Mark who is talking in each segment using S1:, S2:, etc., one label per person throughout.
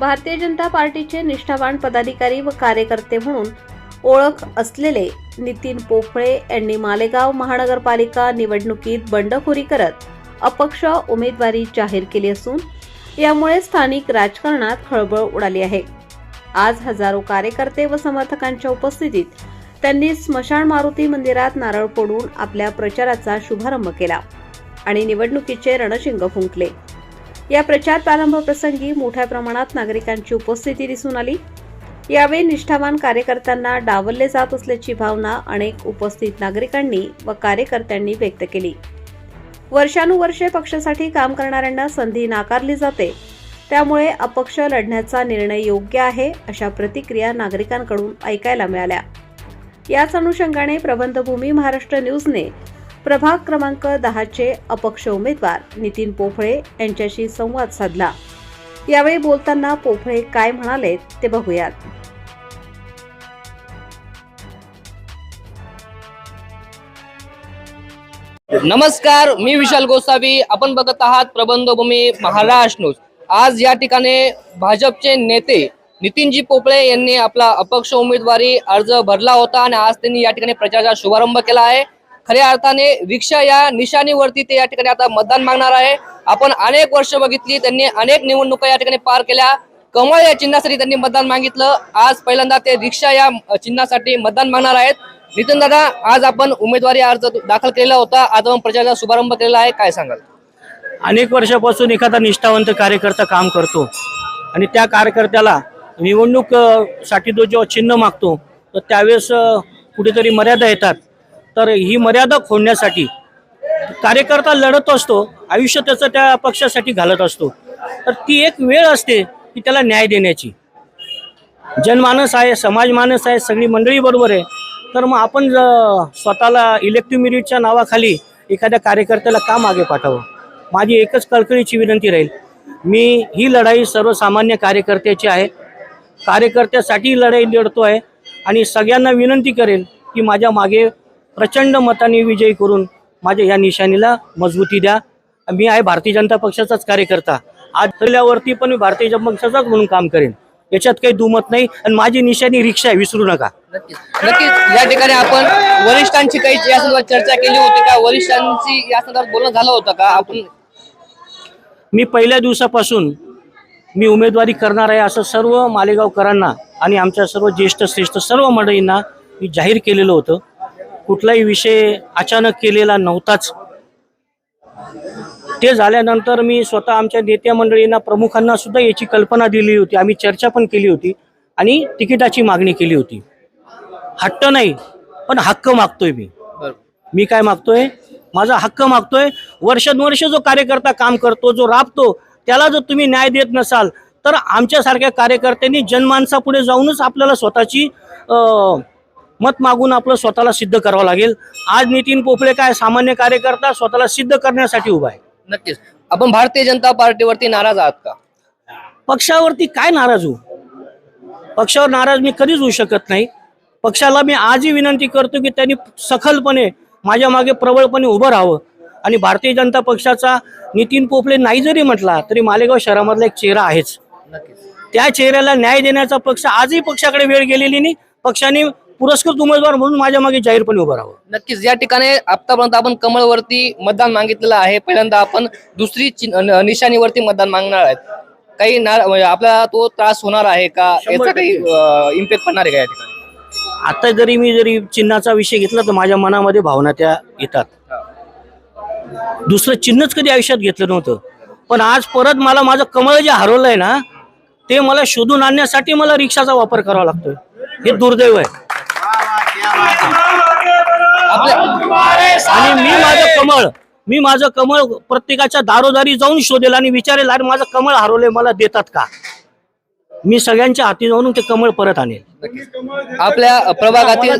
S1: भारतीय जनता पार्टीचे निष्ठावान पदाधिकारी व कार्यकर्ते म्हणून ओळख असलेले नितीन पोफळे यांनी मालेगाव महानगरपालिका निवडणुकीत बंडखोरी करत अपक्ष उमेदवारी जाहीर केली असून यामुळे स्थानिक राजकारणात खळबळ उडाली आहे. आज हजारो कार्यकर्ते व समर्थकांच्या उपस्थितीत त्यांनी स्मशान मारुती मंदिरात नारळ फोडून आपल्या प्रचाराचा शुभारंभ केला आणि निवडणुकीचे रणशिंग फुंकले. या प्रचार प्रारंभ प्रसंगी मोठ्या प्रमाणात नागरिकांची उपस्थिती दिसून आली. यावेळी निष्ठावान कार्यकर्त्यांना डावलले जात असल्याची भावना अनेक उपस्थित नागरिकांनी व कार्यकर्त्यांनी व्यक्त केली. वर्षानुवर्षे पक्षासाठी काम करणाऱ्यांना संधी नाकारली जाते. त्यामुळे अपक्ष लढण्याचा निर्णय योग्य आहे अशा प्रतिक्रिया नागरिकांकडून ऐकायला मिळाल्या. याच अनुषंगाने प्रबंधभूमी महाराष्ट्र न्यूजने प्रभाग क्रमांक दहाचे अपक्ष उमेदवार नितीन पोफळे यांच्याशी संवाद साधला. यावेळी बोलताना पोफळे काय म्हणाले ते बघूयात.
S2: नमस्कार मी विशाल गोसावी. आपण बघत आहात प्रबंधभूमी महाराष्ट्र न्यूज. आज या ठिकाणी भाजपचे नेते नितीनजी पोपळे यांनी आपला अपक्ष उमेदवारी अर्ज भरला होता आणि आज त्यांनी या ठिकाणी प्रचाराचा शुभारंभ केला आहे. खऱ्या अर्थाने रिक्षा या निशाणीवरती ते या ठिकाणी आता मतदान मागणार आहे. आपण अनेक वर्ष बघितली त्यांनी अनेक निवडणुका या ठिकाणी पार केल्या. कमळ या चिन्हासाठी त्यांनी मतदान मागितलं. आज पहिल्यांदा ते रिक्षा या चिन्हासाठी मतदान मागणार आहेत. नितीन दादा आज आपण उमेदवारी अर्ज दाखल केलेला होता. आज आपण प्रचाराचा शुभारंभ केलेला आहे. काय सांगाल?
S3: अनेक वर्षापासून एखादा निष्ठावंत कार्यकर्ता काम करतो. आणि त्या कार्यकर्त्याला निवडणूकसाठी तो जेव्हा चिन्ह मागतो तर त्यावेळेस कुठेतरी मर्यादा येतात. तर ही मर्यादा खोडण्यासाठी कार्यकर्ता लढत असतो आयुष्य त्याचं त्या पक्षासाठी घालत असतो. तर ती एक वेळ असते की त्याला न्याय देण्याची. जनमानस आहे समाजमानस आहे सगळी मंडळी बरोबर आहे. तर मग आपण स्वतःला इलेक्टिव्ह मेरिटच्या नावाखाली एखाद्या कार्यकर्त्याला का मागे पाठावं? माझी एकच कळकळीची विनंती राहील. मी ही लढाई सर्वसामान्य कार्यकर्त्याची आहे. कार्यकर्त्यासाठी लढाई लढतो आहे आणि सगळ्यांना विनंती करेल की माझ्या मागे प्रचंड मताने विजयी करून माझ्या या निशाणीला मजबूती द्या. मी आहे भारतीय जनता पक्षाचाच कार्यकर्ता. आज ठरल्यावरती पण मी भारतीय जनता पक्षाचाच म्हणून काम करेन. याच्यात काही दुमत नाही आणि माझी निशाणी रिक्षा आहे विसरू नका.
S2: नक्कीच. नक्कीच. या ठिकाणी आपण वरिष्ठांची काही या संदर्भात चर्चा केली होती का? वरिष्ठांची या संदर्भात बोलणं झालं होतं का? आपण
S3: मी पहिल्या दिवसापासून मी उमेदवारी करणार आहे असं सर्व मालेगावकरांना आणि आमच्या सर्व ज्येष्ठ श्रेष्ठ सर्व मंडळींना मी जाहीर केलेलं होतं. कुठलाही विषय अचानक केलेला नव्हताच. ते झाल्यानंतर मी स्वतः आमच्या नेत्या मंडळींना प्रमुखांना सुद्धा याची कल्पना दिली होती. आम्ही चर्चा पण केली होती आणि तिकिटाची मागणी केली होती. हट्ट नाही पण हक्क मागतोय मी. मी काय मागतोय? माझा हक्क मागतोय. वर्षानुवर्ष जो कार्यकर्ता काम करतो जो राबतो त्याला जर तुम्ही न्याय देत नसाल तर आमच्यासारख्या कार्यकर्त्यांनी जनमानसापुढे जाऊनच आपल्याला स्वतःची मत मागून आपलं स्वतःला सिद्ध करावं लागेल. आज नितीन पोफळे काय सामान्य कार्यकर्ता स्वतःला सिद्ध करण्यासाठी उभा आहे.
S2: नक्कीच. आपण भारतीय जनता पार्टीवरती नाराज आहात का?
S3: पक्षावरती काय नाराज होऊ? पक्षावर नाराज मी कधीच होऊ शकत नाही. पक्षाला मी आजही विनंती करतो की त्यांनी सखलपणे माझ्या मागे प्रबळपणे उभं राहावं. आणि भारतीय जनता पक्षाचा नितीन पोफळे नाही जरी म्हटला तरी मालेगाव शहरामधला एक चेहरा आहेच. त्या चेहऱ्याला न्याय देण्याचा पक्ष आजही पक्षाकडे वेळ गेलेली नाही. पक्षाने पुरस्कृत उमेदवार म्हणून माझ्या मागे जाहीरपणे उभं राहावं.
S2: नक्कीच या ठिकाणी आतापर्यंत आपण कमळवरती मतदान मागितलेलं आहे. पहिल्यांदा आपण दुसरी चिन्ह- न- निशाणीवरती मतदान मागणार आहेत. काही ना- म्हणजे आपल्याला तो त्रास होणार आहे का? याचा काही इम्पॅक्ट पडणार आहे का या ठिकाणी?
S3: आता जरी मी जरी चिन्हाचा विषय घेतला तर माझ्या मनामध्ये भावना त्या येतात. दुसरं चिन्हच कधी आयुष्यात घेतलं नव्हतं. पण आज परत मला माझं कमळ जे हरवलंय ना ते मला शोधून आणण्यासाठी मला रिक्षाचा वापर करावा लागतोय. हे दुर्दैव आहे. आणि मी माझं कमळ मी माझं कमळ प्रत्येकाच्या दारोदारी जाऊन शोधेल आणि विचारेल अरे माझं कमळ हरवलंय मला देतात का? मी सगळ्यांच्या हाती जाऊन ते कमळ परत आणेल.
S2: आपल्या प्रभागातील.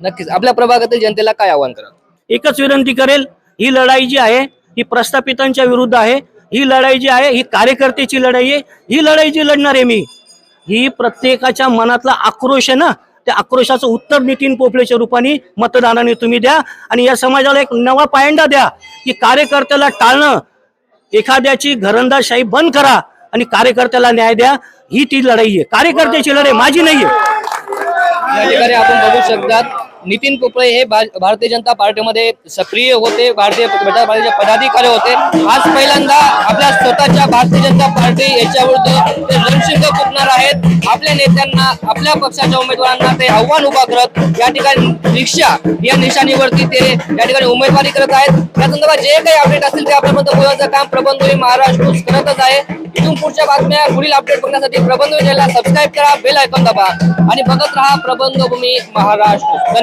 S2: नक्कीच. आपल्या प्रभागातील जनतेला काय आव्हान करा
S3: एकच विनंती करेल ही लढाई जी आहे ही प्रस्थापितांच्या विरुद्ध आहे ही लढाई जी आहे ही कार्यकर्त्याची लढाई आहे ही लढाई जी लढणार आहे मी ही प्रत्येकाच्या मनातला आक्रोश आहे ना त्या आक्रोशाचं उत्तर नितीन पोफळेच्या रूपाने मतदानाने तुम्ही द्या. आणि या समाजाला एक नवा पायंडा द्या की कार्यकर्त्याला टाळणं. एखाद्याची घरंदाशाही बंद करा आणि कार्यकर्त्याला न्याय द्या. ही ती लढाई आहे. कार्यकर्त्याची लढाई माझी नाही आहे
S2: या ठिकाणी आपण बघू शकतात नितीन पोपळे हे भारतीय जनता पार्टीमध्ये सक्रिय होते भारतीय जनता पार्टीचे पदाधिकारी होते. आज पहिल्यांदा आपल्या स्वतःच्या भारतीय जनता पार्टी याच्या विरुद्ध ते रणशिंग फुटणार आहेत. आपल्या नेत्यांना आपल्या पक्षाच्या उमेदवारांना ते आव्हान उभा करत या ठिकाणी रिक्षा या निशाणीवरती ते या ठिकाणी उमेदवारी करत आहेत. या संदर्भात जे काही अपडेट असतील ते आपल्यापर्यंत बोलायचं काम प्रबंध महाराष्ट्र करतच आहे. इथून पुढच्या बातम्या पुढील अपडेट बघण्यासाठी प्रबंध चॅनलला सबस्क्राईब करा बेल ऐकून दाबा आणि बघत राहा प्रबंधभूमी महाराष्ट्र